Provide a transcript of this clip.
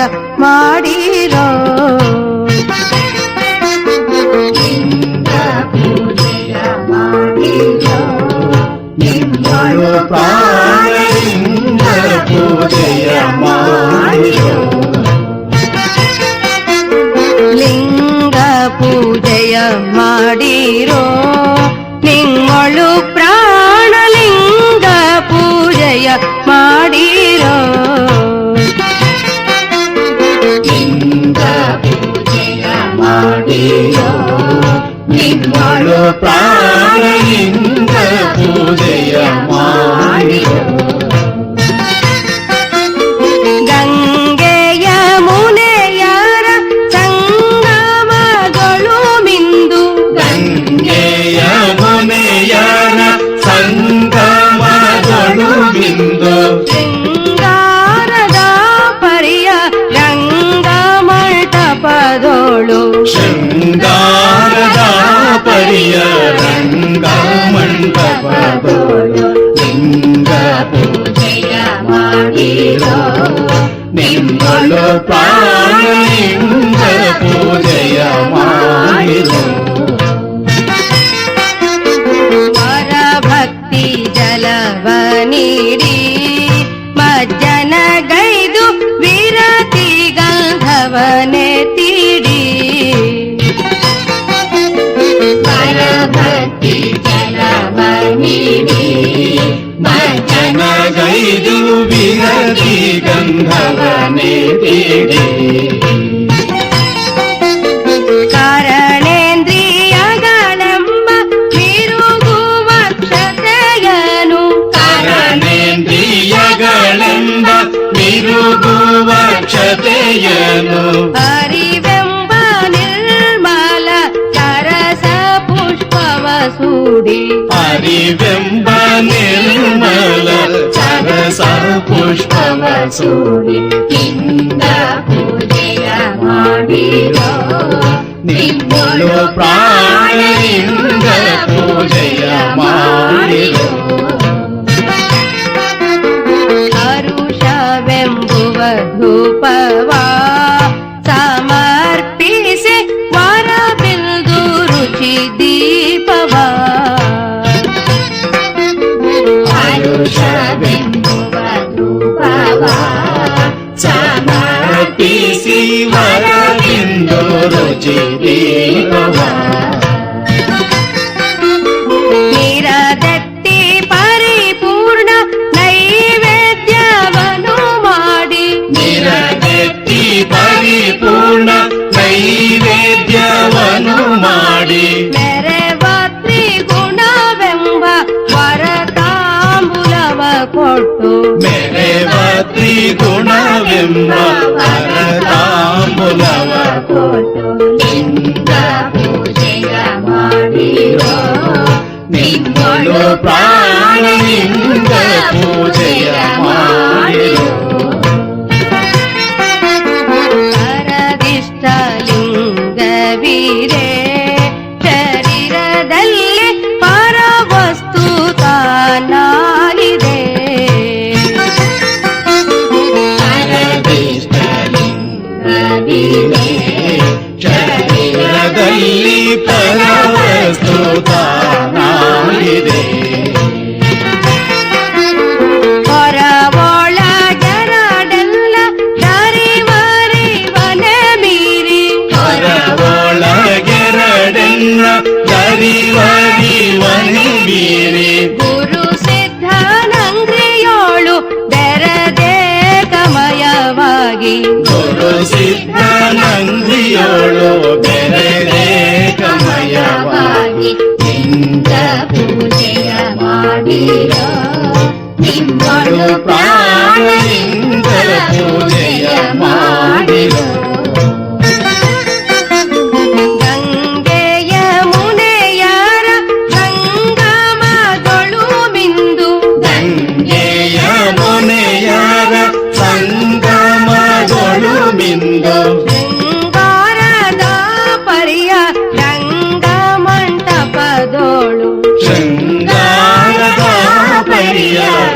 ಪೂಜೆಯ ಮಾಡಿರೋ ನಿಮ್ಮಳು ಪ್ರಾಣಲಿಂಗ ಪೂಜೆಯ ಮಾಡಿರೋ ಲಿಂಗ ಪೂಜೆಯ ಮಾಡಿರೋ ನಿಮ್ಮಳು ಪ್ರಾಣಲಿಂಗ ನಿಮ್ಮಳು ಪ್ರಾಣಲಿಂಗ నిమ్మలు ప్రాణింగ పూజయమాయిరు భక్తి జలవనిడి మజ్జన గైదు విరతి గంధవనేతి ವಿರತಿ ಗಂಧವನೆ ತೀಡಿ ಕಾರಣೇಂದ್ರಿಯಗಳೆಂಬ ತಿರುಗುವ ಕ್ಷತೆಯನು ಕಾರಣೇಂದ್ರಿಯಗಳೆಂಬ ತಿರುಗುವ ಕ್ಷತೆಯನು ಅರಿವೆಂಬ ನಿರ್ಮಲ ಸರಸ ಪುಷ್ಪವ ಸೂಡಿ ಹರಿವೆಂಬ ನಿರ್ಮಲ ಸರಸ ಪುಷ್ಪವ ಸೂಡಿ ಲಿಂಗ ಪೂಜೆಯ ಮಾಡಿರೋ ನಿಮ್ಮಳು ಪ್ರಾಣಲಿಂಗ ಪೂಜೆಯ ಮಾಡಿರೋ ಹರುಷವೆಂಬುವ ಧೂಪವ ರುಚಿ ದೀಪವ ನಿರದತ್ತಿ ಪರಿಪೂರ್ಣ ನೈವೇದ್ಯವನು ಮಾಡಿ ನಿರಗೆತ್ತಿ ಪರಿಪೂರ್ಣ ನೈವೇದ್ಯವನ್ನು ಮಾಡಿ ಮೆರೆವ ತ್ರಿಗುಣವೆಂಬ ವರತಾಂಬುಲವ ಕೊಟ್ಟು ಮೆರೆವ ತ್ರಿಗುಣವೆಂಬ ప్రాణ పూజయ. ಬೀರಿ ಗುರು ಸಿದ್ಧನಂಗ್ರಿಯೋಳು ಬೆರದೆ ಕಮಯವಾಗಿ. ಗುರು ಸಿದ್ಧನಂದಿಯೋಳು ಬೆರೆದೆ ಕಮಯವಾಗಿ. ಪೂಜೆಯ ಮಾಡಿರೋ ನಿಮ್ಮಳು ಪೂಜೆಯ ಮಾಡಿ Yeah.